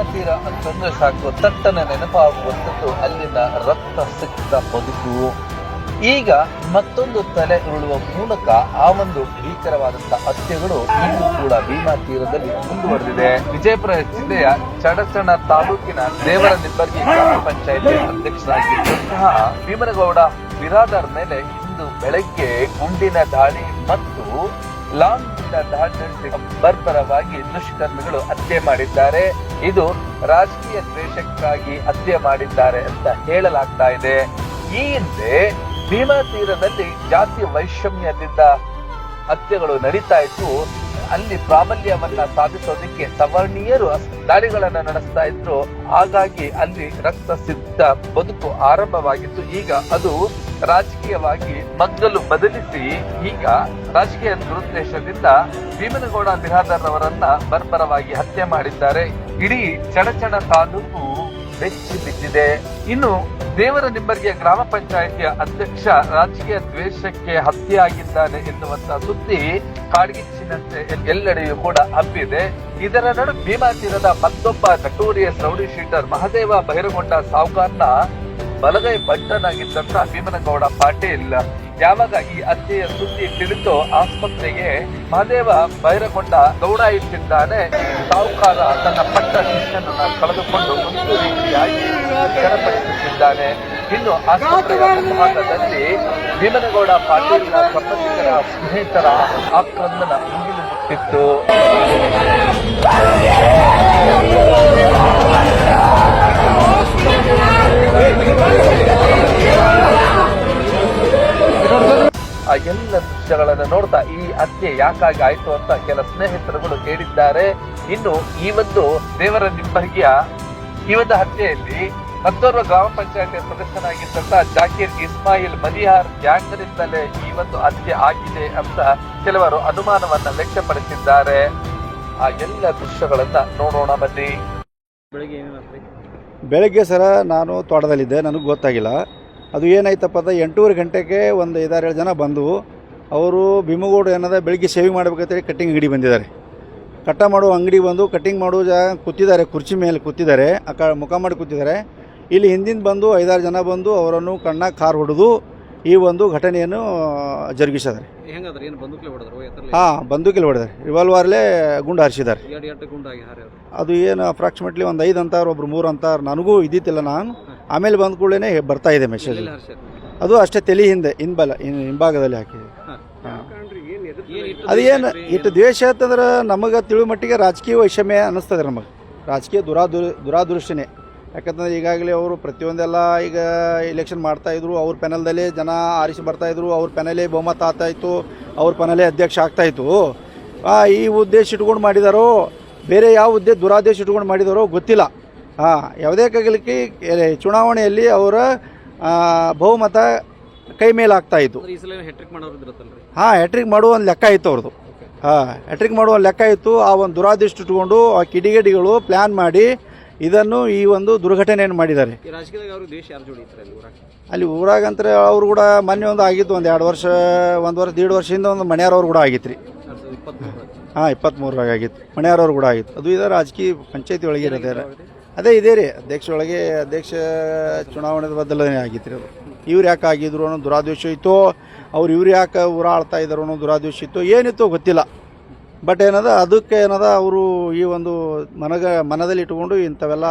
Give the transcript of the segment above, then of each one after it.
ಕರ್ನಾಟಕದ ತೀರ ಅಂತಂದ್ರೆ ಸಾಕು. ತಟ್ಟನೆ ನೆನಪಾಗುವಂಥದ್ದು. ಅಲ್ಲಿನ ರಕ್ತ ಸಿಕ್ತ ಬದುಕು ಈಗ ಮತ್ತೊಂದು ತಲೆ ಉರುಳುವ ಮೂಲಕ ಆ ಒಂದು ಭೀಕರವಾದಂತಹ ಹತ್ಯೆಗಳು ಇಂದು ಕೂಡ ಭೀಮಾ ತೀರದಲ್ಲಿ ಮುಂದುವರೆದಿದೆ. ವಿಜಯಪುರ ಜಿಲ್ಲೆಯ ಚಡಚಣ ತಾಲೂಕಿನ ದೇವರ ನಿಬ್ಬರ್ಗಿ ಗ್ರಾಮ ಪಂಚಾಯತಿ ಅಧ್ಯಕ್ಷರಾಗಿದ್ದಂತಹ ಭೀಮನಗೌಡ ಬಿರಾದರ್ ಮೇಲೆ ಇಂದು ಬೆಳಗ್ಗೆ ಗುಂಡಿನ ದಾಳಿ ಮತ್ತು ಲಾಂಗ್ ದಾಳಿ ನಡೆಸಿ ಬರ್ಬರವಾಗಿ ದುಷ್ಕರ್ಮಿಗಳು ಹತ್ಯೆ ಮಾಡಿದ್ದಾರೆ. ಇದು ರಾಜಕೀಯ ದ್ವೇಷಕ್ಕಾಗಿ ಹತ್ಯೆ ಮಾಡಿದ್ದಾರೆ ಅಂತ ಹೇಳಲಾಗ್ತಾ ಇದೆ. ಈ ಹಿಂದೆ ಭೀಮಾ ತೀರದಲ್ಲಿ ಜಾತಿ ವೈಷಮ್ಯದಿಂದ ಹತ್ಯೆಗಳು ನಡೀತಾ ಇದ್ದು ಅಲ್ಲಿ ಪ್ರಾಬಲ್ಯವನ್ನ ಸಾಧಿಸೋದಕ್ಕೆ ಸವರ್ಣೀಯರು ದಾಳಿಗಳನ್ನ ನಡೆಸ್ತಾ ಇದ್ರು. ಹಾಗಾಗಿ ಅಲ್ಲಿ ರಕ್ತ ಸಿದ್ಧ ಬದುಕು ಆರಂಭವಾಗಿತ್ತು. ಈಗ ಅದು ರಾಜಕೀಯವಾಗಿ ಮಗ್ಗಲು ಬದಲಿಸಿ ಈಗ ರಾಜಕೀಯ ದುರುದ್ದೇಶದಿಂದ ಭೀಮನಗೌಡ ಬಿರಾದರ್ ಅವರನ್ನ ಬರ್ಬರವಾಗಿ ಹತ್ಯೆ ಮಾಡಿದ್ದಾರೆ. ಇಡೀ ಚಡಚಣ ತಾಲೂಕು ಬೆಚ್ಚಿ ಬಿದ್ದಿದೆ. ಇನ್ನು ದೇವರ ನಿಂಬರ್ಗಿಯ ಗ್ರಾಮ ಪಂಚಾಯಿತಿಯ ಅಧ್ಯಕ್ಷ ರಾಜಕೀಯ ದ್ವೇಷಕ್ಕೆ ಹತ್ಯೆಯಾಗಿದ್ದಾನೆ ಎನ್ನುವಂತಹ ಸುದ್ದಿ ಕಾಡ್ಗಿಚ್ಚಿನಂತೆ ಎಲ್ಲೆಡೆಯೂ ಕೂಡ ಹಬ್ಬಿದೆ. ಇದರ ನಡುವೆ ಭೀಮಾ ತೀರದ ಮತ್ತೊಬ್ಬ notorious rowdy sheeter Mahadeva Bhairagond ಸಾವುಕಾರ್ನ ಬಲಗೈ ಬಂಟನಾಗಿದ್ದಂತ ಭೀಮನಗೌಡ ಪಾಟೀಲ್, ಯಾವಾಗ ಈ ಹತ್ಯೆಯ ಸುದ್ದಿ ತಿಳಿದು ಆಸ್ಪತ್ರೆಗೆ ಮಹದೇವ ಬೈರಗೊಂಡ ಗೌಡ ಇಟ್ಟಿದ್ದಾನೆ. ಸಾಹುಕಾರ ತನ್ನ ಪಟ್ಟ ಶಿಷ್ಯನನ್ನ ಕಳೆದುಕೊಂಡು ಒಂದು ರೀತಿಯಾಗಿ ಚರಪಡಿಸುತ್ತಿದ್ದಾನೆ ಇನ್ನು ಆಸ್ಪತ್ರೆಯ ಮುಂಭಾಗದಲ್ಲಿ ಭೀಮನಗೌಡ ಪಾಟೀಲ್ನ ಸಂಬಂಧಿಕರ ಸ್ನೇಹಿತರ ಆಕ್ರಂದನ ಮುಗಿಲು ಮುಟ್ಟಿತ್ತು. ಆ ಎಲ್ಲ ದೃಶ್ಯಗಳನ್ನು ನೋಡ್ತಾ ಈ ಹತ್ಯೆ ಯಾಕಾಗಿ ಆಯ್ತು ಅಂತ ಕೆಲ ಸ್ನೇಹಿತರುಗಳು ಕೇಳಿದ್ದಾರೆ. ಇನ್ನು ಈ ಒಂದು ದೇವರ ನಿಂಬರ್ಗಿಯ ಈ ಒಂದು ಹತ್ಯೆಯಲ್ಲಿ ಮತ್ತೋರ್ವ ಗ್ರಾಮ ಪಂಚಾಯತಿ ಸದಸ್ಯನಾಗಿದ್ದಂತ ಜಾಕೀರ್ ಇಸ್ಮಾಯಿಲ್ ಮನಿಹಾರ್ ಗ್ಯಾಂಗ್ನಿಂದಲೇ ಈ ಒಂದು ಹತ್ಯೆ ಆಗಿದೆ ಅಂತ ಕೆಲವರು ಅನುಮಾನವನ್ನ ವ್ಯಕ್ತಪಡಿಸಿದ್ದಾರೆ. ಆ ಎಲ್ಲ ದೃಶ್ಯಗಳನ್ನ ನೋಡೋಣ ಬನ್ನಿ. ಬೆಳಿಗ್ಗೆ ಬೆಳಗ್ಗೆ ಸರ ನಾನು ತೋಟದಲ್ಲಿದ್ದೆ, ನನಗೆ ಗೊತ್ತಾಗಿಲ್ಲ. ಅದು ಏನಾಯ್ತಪ್ಪ ಅಂದ್ರೆ ಎಂಟೂವರೆ ಗಂಟೆಗೆ ಒಂದು ಐದಾರೇಳು ಜನ ಬಂದು ಅವರು ಭೀಮಗೌಡ ಏನದ ಬೆಳಗ್ಗೆ ಶೇವಿಂಗ್ ಮಾಡಬೇಕಂತೇಳಿ ಕಟ್ಟಿಂಗ್ ಅಂಗಡಿ ಬಂದಿದ್ದಾರೆ. ಕಟ್ಟ ಮಾಡುವ ಅಂಗಡಿ ಬಂದು ಕಟ್ಟಿಂಗ್ ಮಾಡೋ ಜಾಗ ಕೂತಿದ್ದಾರೆ, ಕುರ್ಚಿ ಮೇಲೆ ಕೂತಿದ್ದಾರೆ, ಆ ಕ ಮುಖ ಮಾಡಿ ಕೂತಿದ್ದಾರೆ. ಇಲ್ಲಿ ಹಿಂದಿಂದ ಬಂದು ಐದಾರು ಜನ ಬಂದು ಅವರನ್ನು ಕಣ್ಣಾಗ ಕಾರ್ ಹೊಡೆದು ಈ ಒಂದು ಘಟನೆಯನ್ನು ಜರುಗಿಸಿದ್ದಾರೆ. ಹೆಂಗದ್ರಿ? ಏನು ಬಂದೂಕ್ಲೆ ಹೊಡೆದ್ರು? ಎತ್ತರ್ಲಿ ಹಾಂ ಬಂದೂಕಿಲ್ಲ ಹೊಡೆದಾರೆ. ರಿವಾಲ್ವರ್ಲೇ ಗುಂಡು ಹಾರಿಸಿದ್ದಾರೆ. ಎರಡು ಎರಡು ಗುಂಡಾಗಿ ಹಾರಿ ಅದು ಏನು ಅಪ್ರಾಕ್ಸಿಮೇಟ್ಲಿ ಒಂದು ಐದು ಅಂತಾರ ಒಬ್ರು ಮೂರು ಅಂತಾರ ನನಗೂ ಇದ್ದಿತ್ತಿಲ್ಲ ನಾನು. ಆಮೇಲೆ ಬಂದ ಕೂಡಲೇ ಬರ್ತಾ ಇದೆ ಮೆಸೇಜ್ ಹಾರ್ಸ್ಯಾರ? ಅದು ಅಷ್ಟೇ ತಲೆ ಹಿಂದೆ ಹಿಂಬಲ ಹಿಂಭಾಗದಲ್ಲಿ ಹಾಕಿದೆ. ಅದು ಏನು ಇಟ್ಟು ದ್ವೇಷ ಅಂತಂದ್ರೆ ನಮಗೆ ತಿಳುವ ಮಟ್ಟಿಗೆ ರಾಜಕೀಯ ವೈಷಮ್ಯ ಅನ್ನಿಸ್ತದೆ ನಮಗೆ. ರಾಜಕೀಯ ದುರಾದು ದುರಾದೃಷ್ಟನೇ. ಯಾಕಂತಂದ್ರೆ ಈಗಾಗಲೇ ಅವರು ಪ್ರತಿಯೊಂದೆಲ್ಲ ಈಗ ಎಲೆಕ್ಷನ್ ಮಾಡ್ತಾ ಇದ್ರು ಅವ್ರ ಪೆನಲ್ದಲ್ಲೇ ಜನ ಆರಿಸಿ ಬರ್ತಾ ಇದ್ರು ಅವ್ರ ಪೆನಲೇ ಬಹುಮತ ಆಗ್ತಾಯಿತ್ತು ಅವ್ರ ಪೆನಲೇ ಅಧ್ಯಕ್ಷ ಆಗ್ತಾಯಿತ್ತು ಆ, ಈ ಉದ್ದೇಶ ಇಟ್ಕೊಂಡು ಮಾಡಿದಾರೋ ಬೇರೆ ಯಾವ ಉದ್ದೇ ದುರಾದೇಶ ಇಟ್ಕೊಂಡು ಮಾಡಿದಾರೋ ಗೊತ್ತಿಲ್ಲ. ಹಾಂ ಯಾವುದೇ ಕಾಗಲಿಕ್ಕೆ ಚುನಾವಣೆಯಲ್ಲಿ ಅವರ ಬಹುಮತ ಕೈ ಮೇಲೆ ಮಾಡೋರು ಹಾಂ ಹ್ಯಾಟ್ರಿಕ್ ಮಾಡುವ ಒಂದು ಲೆಕ್ಕ ಇತ್ತು ಅವ್ರದ್ದು. ಹಾಂ ಹ್ಯಾಟ್ರಿಕ್ ಮಾಡುವ ಲೆಕ್ಕ ಇತ್ತು ಆ ಒಂದು ದುರಾದೃಷ್ಟ ಇಟ್ಕೊಂಡು ಆ ಕಿಡಿಗೇಡಿಗಳು ಪ್ಲ್ಯಾನ್ ಮಾಡಿ ಇದನ್ನು ಈ ಒಂದು ದುರ್ಘಟನೆಯನ್ನು ಮಾಡಿದ್ದಾರೆ? ಅಲ್ಲಿ ಊರಾಗ? ಅಲ್ಲಿ ಊರಾಗಂತ್ರ ಅವ್ರು ಕೂಡ ಮೊನ್ನೆ ಒಂದು ಆಗಿತ್ತು ಒಂದು ಎರಡು ವರ್ಷ ಒಂದು ವರ್ಷ ದೀಡ್ ವರ್ಷದಿಂದ ಒಂದು ಮನೆಯವ್ರವ್ರು ಕೂಡ ಆಗಿತ್ತು ರೀ ಇಪ್ಪತ್ತ್ಮೂರರಾಗ ಹಾಂ ಇಪ್ಪತ್ತ್ಮೂರರಾಗ ಆಗಿತ್ತು. ಮನೆಯವ್ರವ್ರು ಕೂಡ ಆಗಿತ್ತು. ಅದು ಇದು ರಾಜಕೀಯ ಪಂಚಾಯತಿ ಒಳಗೆ ಇರೋದೇ ಅದೇ ಇದೇ ರೀ ಅಧ್ಯಕ್ಷ ಒಳಗೆ ಅಧ್ಯಕ್ಷ ಚುನಾವಣೆ ಬದಲಾವಣೆ ಆಗಿತ್ತು ರೀ ಅದು. ಇವ್ರು ಯಾಕೆ ಆಗಿದ್ರು ಅನ್ನೋ ದುರಾದೇಶ ಇತ್ತು ಅವ್ರು ಇವ್ರು ಯಾಕೆ ಊರ ಆಳ್ತಾ ಇದ್ರು ಅನ್ನೋ ದುರಾದೇಶ ಇತ್ತು ಏನಿತ್ತು ಗೊತ್ತಿಲ್ಲ. ಬಟ್ ಏನದ, ಅದಕ್ಕೆ ಏನದ, ಅವರು ಈ ಒಂದು ಮನಗ, ಮನದಲ್ಲಿ ಇಟ್ಕೊಂಡು ಇಂಥವೆಲ್ಲ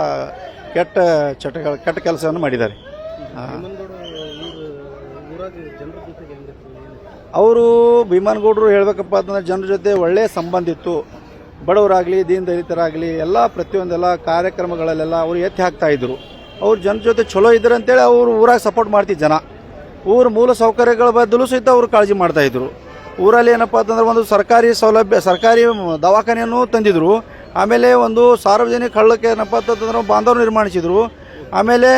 ಕೆಟ್ಟ ಚಟಗಳ, ಕೆಟ್ಟ ಕೆಲಸವನ್ನು ಮಾಡಿದ್ದಾರೆ. ಅವರು ಭೀಮನಗೌಡರು ಹೇಳಬೇಕಪ್ಪ ಅಂತಂದ್ರೆ ಜನರ ಜೊತೆ ಒಳ್ಳೆಯ ಸಂಬಂಧ ಇತ್ತು. ಬಡವರಾಗಲಿ, ದೀನ ದಲಿತರಾಗಲಿ, ಎಲ್ಲ ಪ್ರತಿಯೊಂದೆಲ್ಲ ಕಾರ್ಯಕ್ರಮಗಳಲ್ಲೆಲ್ಲ ಅವರು ಎತ್ತಿ ಹಾಕ್ತಾ ಇದ್ರು. ಅವ್ರು ಜನರ ಜೊತೆ ಚಲೋ ಇದ್ರು ಅಂತೇಳಿ ಅವರು ಊರಾಗ ಸಪೋರ್ಟ್ ಮಾಡ್ತಿದ್ದ ಜನ. ಊರ ಮೂಲ ಸೌಕರ್ಯಗಳ ಬದಲು ಸಹಿತ ಅವರು ಕಾಳಜಿ ಮಾಡ್ತಾ ಇದ್ರು. ಊರಲ್ಲಿ ಏನಪ್ಪ ಅಂತಂದ್ರೆ ಒಂದು ಸರ್ಕಾರಿ ಸೌಲಭ್ಯ, ಸರ್ಕಾರಿ ದವಾಖಾನೆಯನ್ನು ತಂದಿದ್ರು. ಆಮೇಲೆ ಒಂದು ಸಾರ್ವಜನಿಕ ಹಳ್ಳಕ್ಕೆ ಏನಪ್ಪ ಅಂತಂದ್ರೆ ಬಾಂಧವ್ರು ನಿರ್ಮಾಣಿಸಿದ್ರು. ಆಮೇಲೆ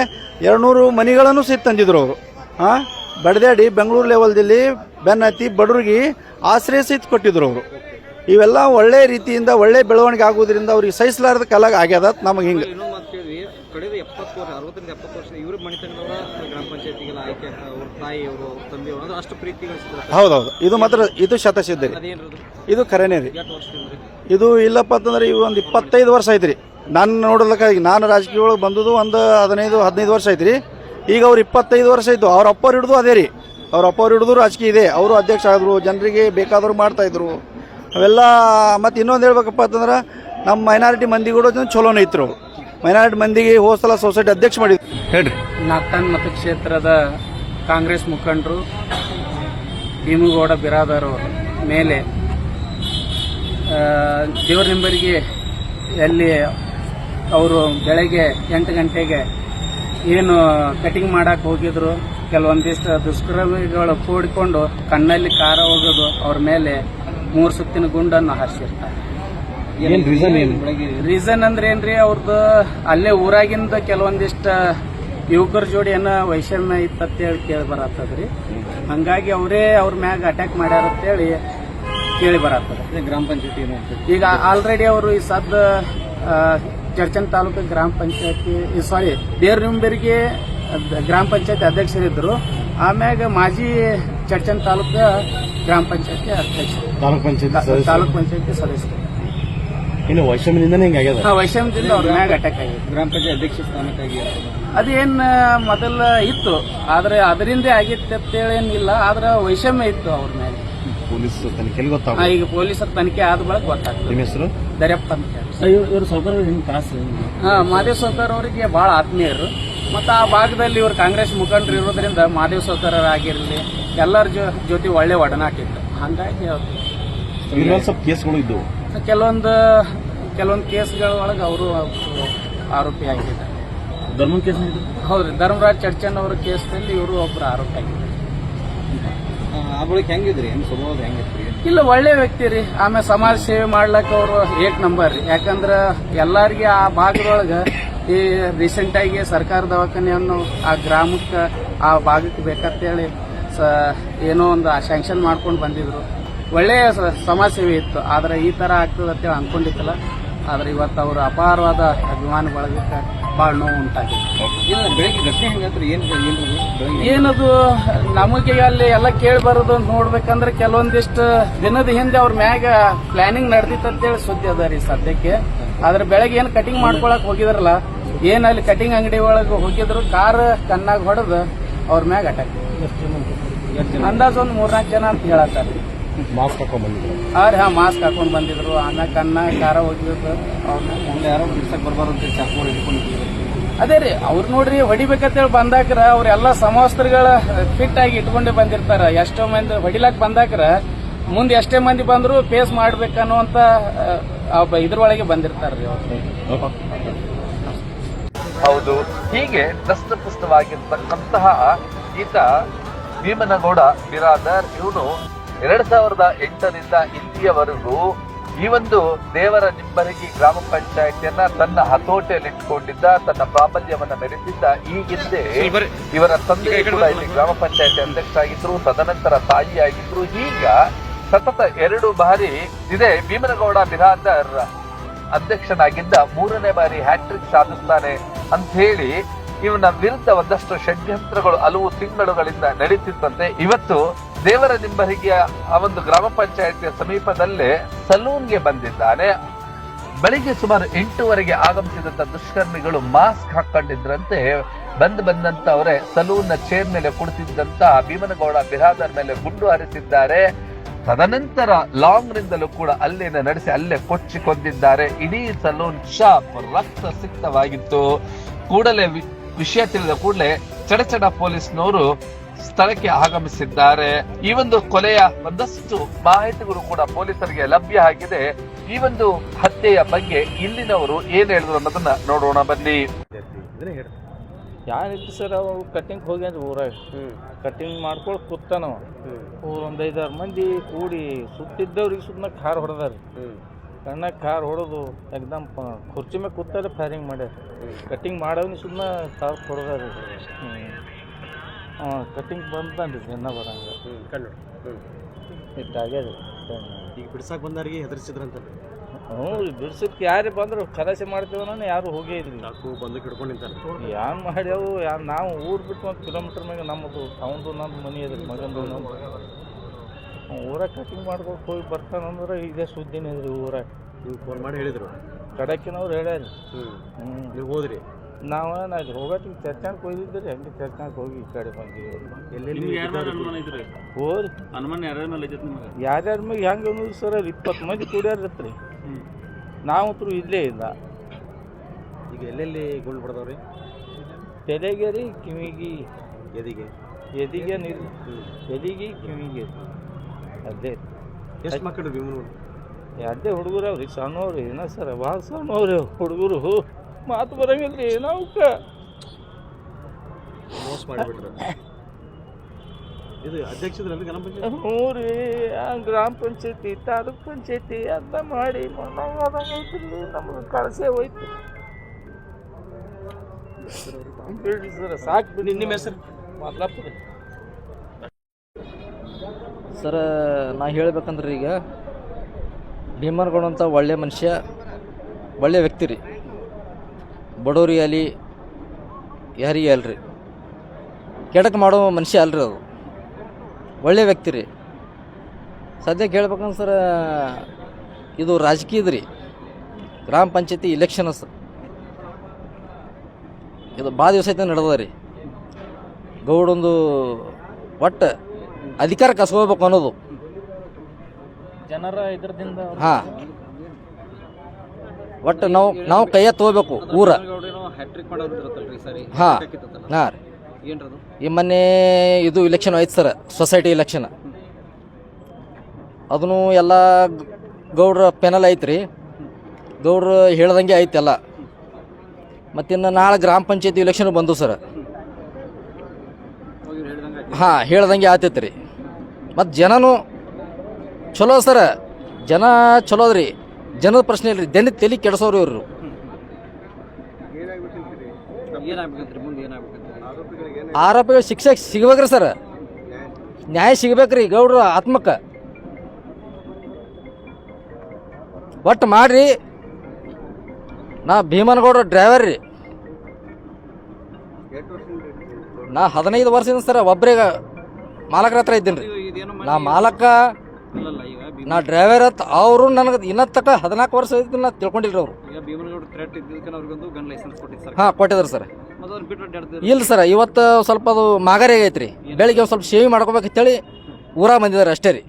ಎರಡುನೂರು ಮನೆಗಳನ್ನು ಸಹಿತ ತಂದಿದ್ರು ಅವರು. ಹಾಂ ಬಡದಾಡಿ ಬೆಂಗಳೂರು ಲೆವೆಲ್ದಲ್ಲಿ ಬೆನ್ನತ್ತಿ ಬಡವ್ರಿಗೆ ಆಶ್ರಯ ಸಹಿತ ಕೊಟ್ಟಿದ್ರು ಅವರು. ಇವೆಲ್ಲ ಒಳ್ಳೆ ರೀತಿಯಿಂದ, ಒಳ್ಳೆ ಬೆಳವಣಿಗೆ ಆಗೋದ್ರಿಂದ ಅವ್ರಿಗೆ ಸಹಿಸಲಾರದ ಕಾಲ ಆಗ್ಯದ. ನಮಗೆ ಹಿಂಗೆ. ಕಳೆದ ಎಪ್ಪತ್ತು ವರ್ಷ, ಅರವತ್ತರಿಂದ ಎಪ್ಪತ್ತು ವರ್ಷ ಇವರು ಗ್ರಾಮ ಪಂಚಾಯತಿಗೆಲ್ಲ ಆಯ್ಕೆ ತಾಯಿಯವರು ತಂದೆಯವರು ಅಂದ್ರೆ ಅಷ್ಟು ಪ್ರೀತಿ ಗಳಿಸಿದ್ರು ಹೌದೌದು. ಇದು ಮಾತ್ರ ಇದು ಶತಸಿದ್ಧ ರೀ ಅದೇನ್ರದು ಇದು ಖರೇನೇ ರೀ. ಎಷ್ಟು ವರ್ಷದಿಂದ ಇದು ಇಲ್ಲಪ್ಪ ಅಂತಂದ್ರೆ ಇವು ಒಂದು ಇಪ್ಪತ್ತೈದು ವರ್ಷ ಐತ್ರಿ ನಾನು ನೋಡ್ಲಿಕ್ಕೆ ನಾನು ರಾಜಕೀಯ ಒಳಗೆ ಬಂದದ್ದು ಒಂದು ಹದಿನೈದು ಹದಿನೈದು ವರ್ಷ ಐತ್ರಿ ಈಗ ಅವ್ರು ಇಪ್ಪತ್ತೈದು ವರ್ಷ ಆಯ್ತು. ಅವ್ರ ಅಪ್ಪರು ಹಿಡಿದು ಅದೇ ರೀ. ಅವ್ರ ಅಪ್ಪರು ಹಿಡಿದು ರಾಜಕೀಯ ಇದೆ. ಅವರು ಅಧ್ಯಕ್ಷ ಆದರು ಜನರಿಗೆ ಬೇಕಾದವ್ರು ಮಾಡ್ತಾಯಿದ್ರು ಅವೆಲ್ಲ ಮತ್ತು ಇನ್ನೊಂದು ಹೇಳ್ಬೇಕಪ್ಪ ಅಂತಂದ್ರೆ ನಮ್ಮ ಮೈನಾರಿಟಿ ಮಂದಿ ಕೂಡ ಚಲೋನೇ ಇತ್ತು ಅವರು ಮೈನಾರಿಟಿ ಮಂದಿಗೆ ಹೋದ ಸಲ ಸೊಸೈಟಿ ಅಧ್ಯಕ್ಷ ಮಾಡಿದ್ರು. ಹೇಳ್ರಿ. ನಾಗ್ತಾನ್ ಮತಕ್ಷೇತ್ರದ ಕಾಂಗ್ರೆಸ್ ಮುಖಂಡರು ಭೀಮಗೌಡ ಬಿರಾದರ್ ಮೇಲೆ ದೇವ್ರ ನಿಂಬರಿಗೆ ಅಲ್ಲಿ ಅವರು ಬೆಳಗ್ಗೆ ಎಂಟು ಗಂಟೆಗೆ ಏನು ಕಟಿಂಗ್ ಮಾಡಕ್ಕೆ ಹೋಗಿದ್ರು. ಕೆಲವೊಂದಿಷ್ಟು ದುಷ್ಕರ್ಮಿಗಳು ಕೂಡಿಕೊಂಡು ಕಣ್ಣಲ್ಲಿ ಕಾರ ಹೋಗೋದು ಅವ್ರ ಮೇಲೆ ಮೂರು ಸುತ್ತಿನ ಗುಂಡನ್ನು ಹಾರಿಸಿರ್ತಾರೆ. ರೀಸನ್ ಅಂದ್ರೆ ಏನ್ರಿ ಅವ್ರದ್ದು ಅಲ್ಲೇ ಊರಾಗಿಂದ ಕೆಲವೊಂದಿಷ್ಟು ಯುವಕರ ಜೋಡಿ ಏನೋ ವೈಷಮ್ಯ ಇತ್ತಂತೇಳಿ ಕೇಳಿ ಬರತ್ತದ್ರಿ. ಹಂಗಾಗಿ ಅವರೇ ಅವ್ರ ಮ್ಯಾಗ ಅಟ್ಯಾಕ್ ಮಾಡ್ಯಾರ ಅಂತೇಳಿ ಕೇಳಿ ಬರತ್ತದ ಗ್ರಾಮ ಪಂಚಾಯತಿ ಈಗ ಆಲ್ರೆಡಿ ಅವರು ಈ ಸದ್ದ ಚರ್ಚನ್ ತಾಲೂಕು ಗ್ರಾಮ ಪಂಚಾಯತಿ ಸಾರಿ ದೇವ್ರಿಂಬರಿಗೆ ಗ್ರಾಮ ಪಂಚಾಯತಿ ಅಧ್ಯಕ್ಷರಿದ್ದರು. ಆಮ್ಯಾಗ ಮಾಜಿ ಚರ್ಚನ್ ತಾಲೂಕು ಗ್ರಾಮ ಪಂಚಾಯತಿ ಅಧ್ಯಕ್ಷ. ತಾಲೂಕ್ ಪಂಚಾಯತಿ ತಾಲೂಕ್ ಪಂಚಾಯತಿ ಸದಸ್ಯರು. ಇನ್ನು ವೈಷಮ್ಯದಿಂದನೇ ಹಿಂಗ ಆಗ್ಯದ? ವೈಷಮ್ಯದಿಂದ ಅವ್ರ ಮ್ಯಾಗ ಅಟ್ಯಾಕ್ ಆಗಿದೆ. ಗ್ರಾಮ ಪಂಚಾಯತ್ ಅಧ್ಯಕ್ಷ ಸ್ಥಾನಕ್ಕಾಗಿ ಅದೇನ್ ಮೊದಲ ಇತ್ತು. ಆದ್ರೆ ಅದರಿಂದ ಆಗಿತ್ತು ಅಂತೇಳಿ ಏನಿಲ್ಲ. ಆದ್ರೆ ವೈಷಮ್ಯ ಇತ್ತು ಅವ್ರ ಮೇಲೆ ಪೊಲೀಸ್ ತನಿಖೆಯಲ್ಲಿ ಗೊತ್ತಾಗ ಆ, ಈಗ ಪೊಲೀಸರ ತನಿಖೆ ಆದ ಬಳಿಕ ಗೊತ್ತಾಗ್ತದೆ. ನಿಮ್ಮ ಹೆಸರು? ದರ್ಯಪ್ಪ ಅಂತ ಹೇಳಿ. ಇವರು ಸೌಕರ್ಯ ಹಿಂಗೆ ಕಾಸು ಹಾ ಮಾದೇವ್ ಸೌಕರ್ ಅವರಿಗೆ ಬಹಳ ಆತ್ಮೀಯರು. ಮತ್ತು ಆ ಭಾಗದಲ್ಲಿ ಇವರು ಕಾಂಗ್ರೆಸ್ ಮುಖಂಡರು ಇರೋದ್ರಿಂದ ಮಾದೇವ್ ಸೌಕರ್ ಆಗಿರಲಿ ಎಲ್ಲರ ಜೊ ಜೊತೆ ಒಳ್ಳೆ ಒಡನಾಟ ಇತ್ತು. ಹಂಗಾಗಿ ಅವ್ರು ಸ್ವಲ್ಪ ಕೇಸ್ಗಳು ಇದ್ದವು. ಕೆಲವೊಂದು ಕೆಲವೊಂದು ಕೇಸ್ಗಳ ಒಳಗೆ ಅವರು ಆರೋಪಿ ಆಗಿದ್ದಾರೆ. ಧರ್ಮನ್ ಕೇಸ್ ಹೌದ್ರಿ ಧರ್ಮರಾಜ್ ಚರ್ಚನ್ ಅವರ ಕೇಸ್ನಲ್ಲಿ ಇವರು ಒಬ್ಬರು ಆರೋಪಿ ಆಗಿದ್ದಾರೆ. ಆ ಬಳಿಕ ಹೆಂಗಿದ್ರಿ? ಸ್ವಭಾವ ಹೆಂಗಿತ್ರಿ? ಇಲ್ಲ ಒಳ್ಳೆ ವ್ಯಕ್ತಿ ರೀ. ಆಮೇಲೆ ಸಮಾಜ ಸೇವೆ ಮಾಡ್ಲಕ್ಕ ಅವರು ಏಕ್ ನಂಬರ್ ರೀ. ಯಾಕಂದ್ರೆ ಎಲ್ಲರಿಗೆ ಆ ಭಾಗದೊಳಗೆ ಈ ರೀಸೆಂಟ್ ಆಗಿ ಸರ್ಕಾರ ದವಾಖಾನೆಯನ್ನು ಆ ಗ್ರಾಮಕ್ಕೆ ಆ ಭಾಗಕ್ಕೆ ಬೇಕಂತೇಳಿ ಸ ಏನೋ ಒಂದು ಶಾಂಕ್ಷನ್ ಮಾಡ್ಕೊಂಡು ಬಂದಿದ್ರು. ಒಳ್ಳೆಯ ಸಮಾಜ ಸೇವೆ ಇತ್ತು. ಆದರೆ ಈ ಥರ ಆಗ್ತದೆ ಅಂತೇಳಿ ಅನ್ಕೊಂಡಿದ್ದಿಲ್ಲ ಆದ್ರೆ ಇವತ್ತು ಅವರು ಅಪಾರವಾದ ಅಭಿಮಾನ ಬಳಗಕ್ಕೆ ಭಾಳ ನೋವು ಉಂಟಾಗಿದೆ. ಇಲ್ಲ ಬೆಳಗ್ಗೆ ಘಟನೆ ಹೆಂಗಾತ್ರಿ ಏನ್ ಬೆಳಗ್ಗೆ ಏನದು ನಮಗೆ ಅಲ್ಲಿ ಎಲ್ಲ ಕೇಳಿ ಅಂತ ನೋಡ್ಬೇಕಂದ್ರೆ ಕೆಲವೊಂದಿಷ್ಟು ದಿನದ ಹಿಂದೆ ಅವ್ರ ಮ್ಯಾಗ ಪ್ಲಾನಿಂಗ್ ನಡೆದಿತ್ತು ಅಂತೇಳಿ ಸುದ್ದಿ ಅದ ರೀ ಸದ್ಯಕ್ಕೆ. ಆದ್ರೆ ಬೆಳಗ್ಗೆ ಏನು ಕಟಿಂಗ್ ಮಾಡ್ಕೊಳಕ್ ಹೋಗಿದ್ರಲ್ಲ ಏನು ಅಲ್ಲಿ ಕಟಿಂಗ್ ಅಂಗಡಿ ಒಳಗೆ ಹೋಗಿದ್ರು ಕಾರ್ ಕಣ್ಣಾಗ ಹೊಡೆದು ಅವ್ರ ಮ್ಯಾಗ ಅಟ್ಯಾಕ್ ಅಂದಾಜ್ ಒಂದು ಮೂರ್ನಾಲ್ಕು ಜನ ಅಂತ ಹೇಳತ್ತಾರೆ. ಮಾಸ್ಕ್ ಹಾಕೊಂಡ್ ಬಂದಿದ್ರು. ಅವ್ರ ಹಾ ಮಾಸ್ಕ್ ಹಾಕೊಂಡ್ ಬಂದಿದ್ರು. ಅನ್ನ ಕನ್ನ ಖಾರ ಹೋಗಿದ್ದು ಅವ್ರನ್ನ ಮುಂದೆ ಯಾರೋ ಬಿಡ್ಸಕ್ ಬರ್ಬಾರ್ದು ಅಂತ ಚಾಕು ಹಿಡ್ಕೊಂಡಿದ್ದೀವಿ ಅದೇ ರೀ ಅವ್ರು ನೋಡ್ರಿ ಹೊಡಿಬೇಕಂತೇಳಿ ಬಂದಾಕ್ರ ಅವ್ರೆಲ್ಲ ಸಮವಸ್ತ್ರಗಳ ಫಿಟ್ ಆಗಿ ಇಟ್ಕೊಂಡೇ ಬಂದಿರ್ತಾರ. ಎಷ್ಟೋ ಮಂದಿ ಹೊಡಿಲಾಕ್ ಬಂದಾಕ್ರ ಮುಂದೆ ಎಷ್ಟೇ ಮಂದಿ ಬಂದ್ರು ಫೇಸ್ ಮಾಡ್ಬೇಕನ್ನುವಂತ ಇದ್ರೊಳಗೆ ಬಂದಿರ್ತಾರ್ರಿ ಅವ್ರು. ಹೌದು. ಹೀಗೆ ದಸ್ತಪುಸ್ತವಾಗಿರ್ತಕ್ಕಂತಹ ಈತ ಭೀಮನಗೌಡ ಬಿರಾದರ್ ಇವನು ಎರಡ್ ಸಾವಿರದ ಎಂಟರಿಂದ ಇಲ್ಲಿಯವರೆಗೂ ಈ ಒಂದು ದೇವರ ನಿಂಬರಗಿ ಗ್ರಾಮ ಪಂಚಾಯತಿಯನ್ನ ತನ್ನ ಹತೋಟಿಯಲ್ಲಿಟ್ಟುಕೊಂಡಿದ್ದ ತನ್ನ ಪ್ರಾಬಲ್ಯವನ್ನ ಮೆರೆಸಿದ್ದ ಈ ಹಿಂದೆ ಇವರ ತಂದೆ ಕೂಡ ಇಲ್ಲಿ ಗ್ರಾಮ ಪಂಚಾಯತಿ ಅಧ್ಯಕ್ಷ ಆಗಿದ್ರು ತದನಂತರ ತಾಯಿಯಾಗಿದ್ರು. ಈಗ ಸತತ ಎರಡು ಬಾರಿ ಇದೇ ಭೀಮನಗೌಡ ಬಿರಾದರ್ ಅಧ್ಯಕ್ಷನಾಗಿದ್ದ ಮೂರನೇ ಬಾರಿ ಹ್ಯಾಟ್ರಿಕ್ ಸಾಧಿಸ್ತಾನೆ ಅಂತ ಹೇಳಿ ಇವನ ವಿರುದ್ಧ ಒಂದಷ್ಟು ಷಡ್ಯಂತ್ರಗಳು ಹಲವು ತಿಂಗಳುಗಳಿಂದ ನಡೀತಿದ್ದಂತೆ ಇವತ್ತು ದೇವರ ನಿಂಬರಿಗೆಯ ಆ ಒಂದು ಗ್ರಾಮ ಪಂಚಾಯತಿಯ ಸಮೀಪದಲ್ಲೇ ಸಲೂನ್ಗೆ ಬಂದಿದ್ದಾನೆ. ಬೆಳಿಗ್ಗೆ ಸುಮಾರು ಎಂಟೂವರೆಗೆ ಆಗಮಿಸಿದಂತ ದುಷ್ಕರ್ಮಿಗಳು ಮಾಸ್ಕ್ ಹಾಕೊಂಡಿದ್ರಂತೆ. ಬಂದ್ ಬಂದಂತವರೇ ಸಲೂನ್ನ ಚೇರ್ ಮೇಲೆ ಕುಳಿತಿದ್ದಂತ ಭೀಮನಗೌಡ ಬಿರಾದರ್ ಮೇಲೆ ಗುಂಡು ಹಾರಿಸಿದ್ದಾರೆ. ತದನಂತರ ಲಾಂಗ್ ನಿಂದಲೂ ಕೂಡ ಅಲ್ಲಿನ ನಡೆಸಿ ಅಲ್ಲೇ ಕೊಚ್ಚಿ ಕೊಂದಿದ್ದಾರೆ ಇಡೀ ಸಲೂನ್ ಶಾಪ್ ರಕ್ತ ಸಿಕ್ತವಾಗಿತ್ತು ಕೂಡಲೇ ವಿಷಯ ತಿಳಿದ ಕೂಡಲೇ ಚಡಚಡ ಪೊಲೀಸ್ನವರು ಸ್ಥಳಕ್ಕೆ ಆಗಮಿಸಿದ್ದಾರೆ. ಈ ಒಂದು ಕೊಲೆಯ ಒಂದಷ್ಟು ಮಾಹಿತಿಗಳು ಕೂಡ ಪೊಲೀಸರಿಗೆ ಲಭ್ಯ ಆಗಿದೆ. ಈ ಒಂದು ಹತ್ಯೆಯ ಬಗ್ಗೆ ಇಲ್ಲಿನವರು ಏನ್ ಹೇಳಿದ್ರು ಅನ್ನೋದನ್ನ ನೋಡೋಣ ಬನ್ನಿ. ಯಾರಿತ್ತು ಸರ್ ಅವು ಕಟ್ಟಿಂಗ್ ಅಂದ್ರೆ ಊರಾಗ. ಕಟ್ಟಿಂಗ್ ಮಾಡ್ಕೊಳ್ ಕೂತಾನವ. ಅವ್ರು ಒಂದ್ ಐದಾರು ಮಂದಿ ಕೂಡಿ ಸುತ್ತಿದ್ದವ್ರಿಗೆ ಸುಮ್ಮನೆ ಕಾರ್ ಹೊಡೆದಾರ ಕಣ್ಣಾಗ ಕಾರ್ ಹೊಡೆದು ಎಕ್ದಮ್ ಕುರ್ಚಿ ಮೇಲೆ ಕೂತಾರೆ ಫೈರಿಂಗ್ ಮಾಡ್ಯಾರ ಕಟ್ಟಿಂಗ್ ಮಾಡೋನು ಸುಮ್ಮನೆ ಕಾರ್ ಹೊಡೆದಾರ. ಹಾಂ ಕಟ್ಟಿಂಗ್ ಬಂದ್ರಿ ಜನ ಬರಂಗ. ಇಟ್ಟಾಗ್ಯದ ಈಗ ಬಿಡ್ಸಕ್ಕೆ ಬಂದವ್ರಿಗೆ ಹೆದರ್ಸಿದ್ರಂತ ಹ್ಞೂ ಬಿಡ್ಸಕ್ಕೆ ಯಾರು ಬಂದರು ಖಲಾಸೆ ಮಾಡ್ತೀವಿ ನಾನು ಯಾರು ಹೋಗೇ ಇದ್ರಿ. ಬಂದು ಹಿಡ್ಕೊಂಡು ನಿಂತಾರೆ ಏನು ಮಾಡ್ಯಾವು ಯಾರು ನಾವು ಊರು ಬಿಟ್ಟು ಒಂದು ಕಿಲೋಮೀಟ್ರ್ ಮ್ಯಾಗ ನಮ್ಮದು ಅವಂದು ನಮ್ಮ ಮನೆ ಅದ್ರಿ ಮಗಂದು ನಮ್ದು. ಊರಾಗ ಕಟಿಂಗ್ ಮಾಡ್ಕೊಂಡು ಹೋಗಿ ಬರ್ತಾನಂದ್ರೆ ಇದೇ ಸುದ್ದಿನೇ ರೀ ಊರಾಗ ನೀವು ಫೋನ್ ಮಾಡಿ ಹೇಳಿದ್ರು. ಕಡಕಿನವ್ರು ಹೇಳ್ಯಾರಿ. ಹ್ಞೂ ಹ್ಞೂ ನೀವು ಹೋದ್ರಿ? ನಾವು ನಾವು ಹೋಗಟ್ಟಿಗೆ ಚರ್ಚಾಕ್ಕೆ ಹೋಗಿದ್ದೀರಿ ಹಂಗೆ ಚರ್ಚಾಕ್ಕೆ ಹೋಗಿ ಈ ಕಡೆ ಬಂದಿದ್ದೀವಿ ಎಲ್ಲೆಲ್ಲಿ ಹೋರಿ ಹನುಮಾನ್ ಯಾರ್ಯಾರ ಮೇಲೆ ಯಾರ್ಯಾರ ಮೇಲೆ ಹೆಂಗೆ ಅನ್ನೋದು ಸರ್ ಅಲ್ಲಿ ಇಪ್ಪತ್ತು ಮಂದಿ ಕೂಡ್ಯಾರತ್ರಿ. ನಾವಂತೂ ಇಲ್ಲೇ ಇಲ್ಲ. ಈಗ ಎಲ್ಲೆಲ್ಲಿ ಗುಂಡು ಬಿಡ್ದವ್ರಿ ತಲೆಗೆ ರೀ ಕಿವಿಗೆ. ಎದಿಗೆ. ಎದಿಗೆ ನೀರು. ಎದಿಗೆ ಕಿವಿಗೆ. ಅದೇ. ಎಷ್ಟು ಮಕ್ಕಳು ಭೀಮನ ಅದೇ ಹುಡುಗರು ಅವ್ರಿ ಸಣ್ಣವ್ರಿ ಏನ ಸರ್ ಭಾಳ ಸಣ್ಣವ್ರಿ ಹುಡುಗರು ಮಾತು ಬರಂಗಿಲ್ರಿ ಏನವಕ್ಕ ಮೋಸ ಮಾಡಿಬಿಟ್ರು. ಇದು ಅಧ್ಯಕ್ಷದ್ರಲ್ಲಿ ಗ್ರಾಮ ಪಂಚಾಯತ್? ಹ್ಞೂ ರೀ ಆ ಗ್ರಾಮ ಪಂಚಾಯತಿ ತಾಲೂಕ್ ಪಂಚಾಯತಿ ಅಂತ ಮಾಡಿ ಐತ್ರಿ ನಮ್ಗೆ ಕಳಸೆ ಹೋಯ್ತು. ಬಿಡ್ರಿ ಸರ್ ಸಾಕು ಬಿಡಿ. ನಿಮ್ಮ ಹೆಸರು? ಮಲ್ಲಪ್ಪ ರೀ ಸರ, ನಾ ಹೇಳ್ಬೇಕಂದ್ರೆ ಈಗ ಭೀಮನಗೌಡ ಅಂತ ಒಳ್ಳೆ ಮನುಷ್ಯ ಒಳ್ಳೆಯ ವ್ಯಕ್ತಿ ರೀ. ಬಡವ್ರಿಗೆ ಅಲ್ಲಿ ಯಾರಿಗೆ ಅಲ್ರಿ ಕೆಡಕ್ ಮಾಡೋ ಮನುಷ್ಯ ಅಲ್ರಿ ಅದು. ಒಳ್ಳೆಯ ವ್ಯಕ್ತಿ ರೀ. ಸದ್ಯಕ್ಕೆ ಹೇಳ್ಬೇಕಂದ್ರೆ ಸರ, ಇದು ರಾಜಕೀಯದ ರೀ. ಗ್ರಾಮ ಪಂಚಾಯತಿ ಇಲೆಕ್ಷನ್ ಸರ್. ಇದು ಭಾಳ ದಿವಸ ಐತೆ ನಡೆದ ರೀ. ಗೌಡೊಂದು ಒಟ್ಟು ಅಧಿಕಾರ ಕಸ್ಕೋಬೇಕು ಅನ್ನೋದು. ಜನರ ಇದರದಿಂದ ಹಾ. ಒಟ್ಟು ನಾವು ನಾವು ಕೈಯ ತಗೋಬೇಕು ಊರ. ಹಾ. ಹಾಂ ರೀ. ಈ ಮೊನ್ನೆ ಇದು ಇಲೆಕ್ಷನ್ ಆಯ್ತು ಸರ್ ಸೊಸೈಟಿ ಇಲೆಕ್ಷನ್ ಅದನ್ನು ಎಲ್ಲ ಗೌಡ್ರ ಪೆನಲ್ ಐತ್ರಿ ಗೌಡ್ರು ಹೇಳ್ದಂಗೆ ಐತೆ ಎಲ್ಲ. ಮತ್ತಿನ್ನು ನಾಳೆ ಗ್ರಾಮ ಪಂಚಾಯತಿ ಇಲೆಕ್ಷನ್ ಬಂದು ಸರ್ ಹಾಂ ಹೇಳ್ದಂಗೆ ಆತೈತ್ರಿ ಮತ್ತು ಜನನು ಚಲೋ ಸರ. ಜನ ಚಲೋ ಅದ್ರಿ. ಜನದ ಪ್ರಶ್ನೆ ಇಲ್ರಿ. ದನ ತಲೆ ಕೆಡಿಸೋರು ಇವರು. ಆರೋಪಿಗಳು ಶಿಕ್ಷೆ ಸಿಗ್ಬೇಕ್ರಿ ಸರ್. ನ್ಯಾಯ ಸಿಗ್ಬೇಕ್ರಿ ಗೌಡ್ರ ಆತ್ಮಕ್ಕ. ಒಟ್ಟು ಮಾಡ್ರಿ. ನಾ ಭೀಮನಗೌಡ್ರ ಡ್ರೈವರ್ ರೀ. ನಾ ಹದಿನೈದು ವರ್ಷದಿಂದ ಸರ್ ಒಬ್ರಿಗೆ ಮಾಲಕರ ಹತ್ರ ಇದ್ದೀನಿ ರೀ. ನಾ ಮಾಲಕ ನಾ ಡ್ರೈವರ್ ಅತ್ ಅವರು ನನಗೆ ಇನ್ನತ್ತಕ ತಕ ಹದಿನಾಲ್ಕು ವರ್ಷ ಐತಿ ನಾ ತಿಳ್ಕೊಂಡಿಲ್ಲ ಅವರು. ಸರ್ ಹಾಂ ಕೊಟ್ಟಿದ್ರು ಸರ್. ಇಲ್ಲ ಸರ್ ಇವತ್ತು ಸ್ವಲ್ಪ ಅದು ಮಾಗಾರಿ ಆಗೈತೆ ರೀ ಬೆಳಿಗ್ಗೆ ಒಂದು ಸ್ವಲ್ಪ ಶೇವಿ ಮಾಡ್ಕೋಬೇಕಂತೇಳಿ ಊರಾಗ ಬಂದಿದ್ದಾರೆ ಅಷ್ಟೇ ರೀ.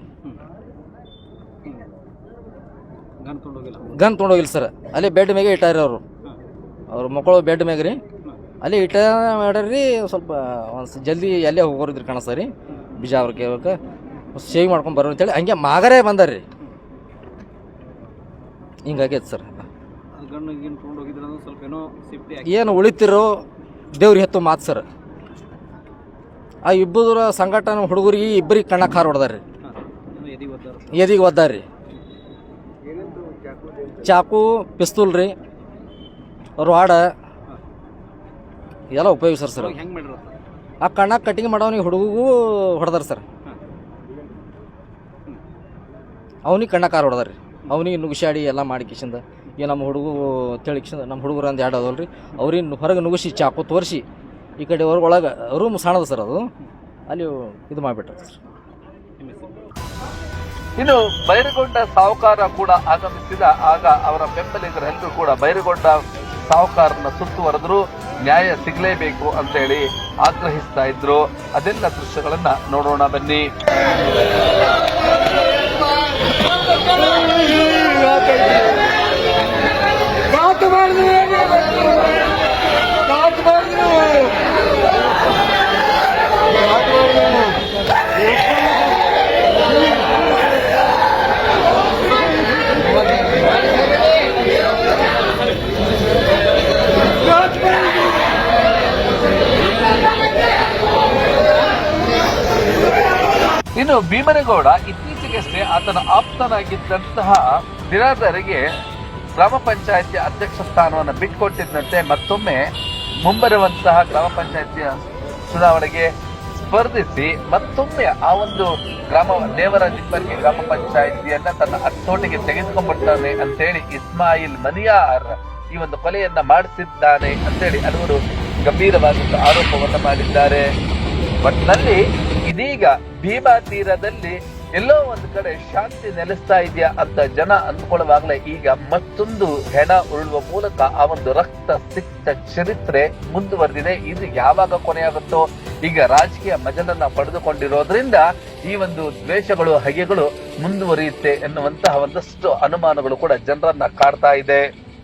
ಗನ್ ತೊಗೊಂಡೋಗಿಲ್ಲ? ಸರ್. ಅಲ್ಲಿ ಬೆಡ್ ಮ್ಯಾಗೆ ಇಟ್ಟಾರ ಅವರು. ಅವ್ರ ಮಕ್ಕಳು ಬೆಡ್ ಮ್ಯಾಗ ರೀ. ಅಲ್ಲಿ ಇಟ್ಟ ಮಾಡ್ರಿ ಸ್ವಲ್ಪ ಒಂದು ಜಲ್ದಿ ಎಲ್ಲೇ ಹೋಗೋರಿದ್ರಿ ಕಣ ರೀ ಬಿಜಾವ್ರಕ್ಕೆ ಹೋಗಕ್ಕೆ ಸೇವ್ ಮಾಡ್ಕೊಂಡು ಬರೋ ಅಂತೇಳಿ ಹಂಗೆ ಮಾಗರೇ ಬಂದಾರ್ರಿ. ಹಿಂಗಾಗೈತೆ ಸರ್. ಏನೋ ಉಳಿತಿರೋ ದೇವ್ರಿಗೆ ಹೆತ್ತು ಮಾತು ಸರ್. ಆ ಇಬ್ಬರ ಸಂಘಟನ ಹುಡುಗರಿಗೆ ಇಬ್ಬರಿಗೆ ಕಣ್ಣ ಖಾರ ಹೊಡೆದಾರ್ರಿ. ಎದಿಗೆ ಒದ್ದಾರ್ರಿ. ಚಾಕು ಪಿಸ್ತೂಲ್ ರೀ ರಾಡ ಎಲ್ಲ ಉಪಯೋಗಿಸ್ತಾರೆ ಸರ್? ಆ ಕಣ್ಣ ಕಟಿಂಗ್ ಮಾಡೋನಿಗೆ ಹುಡುಗೂ ಹೊಡೆದಾರ ಸರ್ ಅವನಿಗೆ ಕಣ್ಣ ಕಾರ್ ಹೊಡೆದಾರ್ರಿ ಅವನಿಗೆ ನುಗ್ಸಾಡಿ ಎಲ್ಲ ಮಾಡಿ ಕಿಶಿಂದ. ಈಗ ನಮ್ಮ ಹುಡುಗ ತಿಳಿಕಿಶಿಂದ ನಮ್ಮ ಹುಡುಗರು ಅಂದು ಎರಡು ಅದಲ್ರಿ ಅವ್ರಿಗೆ ಹೊರಗೆ ನುಗ್ಸಿ ಚಾಕು ತೋರಿಸಿ ಈ ಕಡೆ ಹೊರಗೆ ಒಳಗೆ ರೂಮ್ ಸಣ್ಣದ ಸರ್ ಅದು. ಅಲ್ಲಿ ಇದು ಮಾಡಿಬಿಟ್ರೆ ಸರ್ ಇನ್ನು ಬೈರಗೊಂಡ ಸಾಹುಕಾರ ಕೂಡ ಆಗಮಿಸಿದ, ಆಗ ಅವರ ಬೆಂಬಲಿಗರೆಲ್ಲರೂ ಕೂಡ ಬೈರಗೊಂಡ ಸಾಹುಕಾರನ ಸುತ್ತುವರೆದ್ರು ನ್ಯಾಯ ಸಿಗಲೇಬೇಕು ಅಂತ ಹೇಳಿ ಆಗ್ರಹಿಸ್ತಾ ಇದ್ರು. ಅದೆಲ್ಲ ದೃಶ್ಯಗಳನ್ನ ನೋಡೋಣ ಬನ್ನಿ. ಇನ್ನು ಭೀಮನಗೌಡ ಇತ್ತೀಚೆಗಷ್ಟೇ ಆತನ ಆಪ್ತನಾಗಿದ್ದಂತಹ ನಿರಾಧರಿಗೆ ಗ್ರಾಮ ಪಂಚಾಯತಿ ಅಧ್ಯಕ್ಷ ಸ್ಥಾನವನ್ನು ಬಿಟ್ಟುಕೊಟ್ಟಿದ್ದಂತೆ ಮತ್ತೊಮ್ಮೆ ಮುಂಬರುವಂತಹ ಗ್ರಾಮ ಪಂಚಾಯತಿಯ ಚುನಾವಣೆಗೆ ಸ್ಪರ್ಧಿಸಿ ಮತ್ತೊಮ್ಮೆ ಆ ಒಂದು ಗ್ರಾಮ ದೇವರ ನಿಪ್ಪರ್ಗಿ ಗ್ರಾಮ ಪಂಚಾಯಿತಿಯನ್ನ ತನ್ನ ಹತ್ತೋಟಿಗೆ ತೆಗೆದುಕೊಂಡ್ಬಿಡ್ತಾನೆ ಅಂತೇಳಿ ಇಸ್ಮಾಯಿಲ್ ಮನಿಯಾರ್ ಈ ಒಂದು ಕೊಲೆಯನ್ನ ಮಾಡಿಸಿದ್ದಾನೆ ಅಂತೇಳಿ ಹಲವರು ಗಂಭೀರವಾದಂತಹ ಆರೋಪವನ್ನ ಮಾಡಿದ್ದಾರೆ. ಒಟ್ಟಿನಲ್ಲಿ ಇದೀಗ ಭೀಮಾ ತೀರದಲ್ಲಿ ಎಲ್ಲೋ ಒಂದು ಕಡೆ ಶಾಂತಿ ನೆಲೆಸ್ತಾ ಇದೆಯಾ ಅಂತ ಜನ ಅಂದ್ಕೊಳ್ಳುವಾಗಲೇ ಈಗ ಮತ್ತೊಂದು ಹೆಣ ಉರುಳುವ ಮೂಲಕ ಆ ಒಂದು ರಕ್ತ ಸಿಕ್ತ ಚರಿತ್ರೆ ಮುಂದುವರೆದಿದೆ. ಇದು ಯಾವಾಗ ಕೊನೆಯಾಗುತ್ತೋ ಈಗ ರಾಜಕೀಯ ಮಜಲನ್ನ ಪಡೆದುಕೊಂಡಿರೋದ್ರಿಂದ ಈ ಒಂದು ದ್ವೇಷಗಳು, ಹಗೆಗಳು ಮುಂದುವರಿಯುತ್ತೆ ಎನ್ನುವಂತಹ ಒಂದಷ್ಟು ಅನುಮಾನಗಳು ಕೂಡ ಜನರನ್ನ ಕಾಡ್ತಾ ಇದೆ.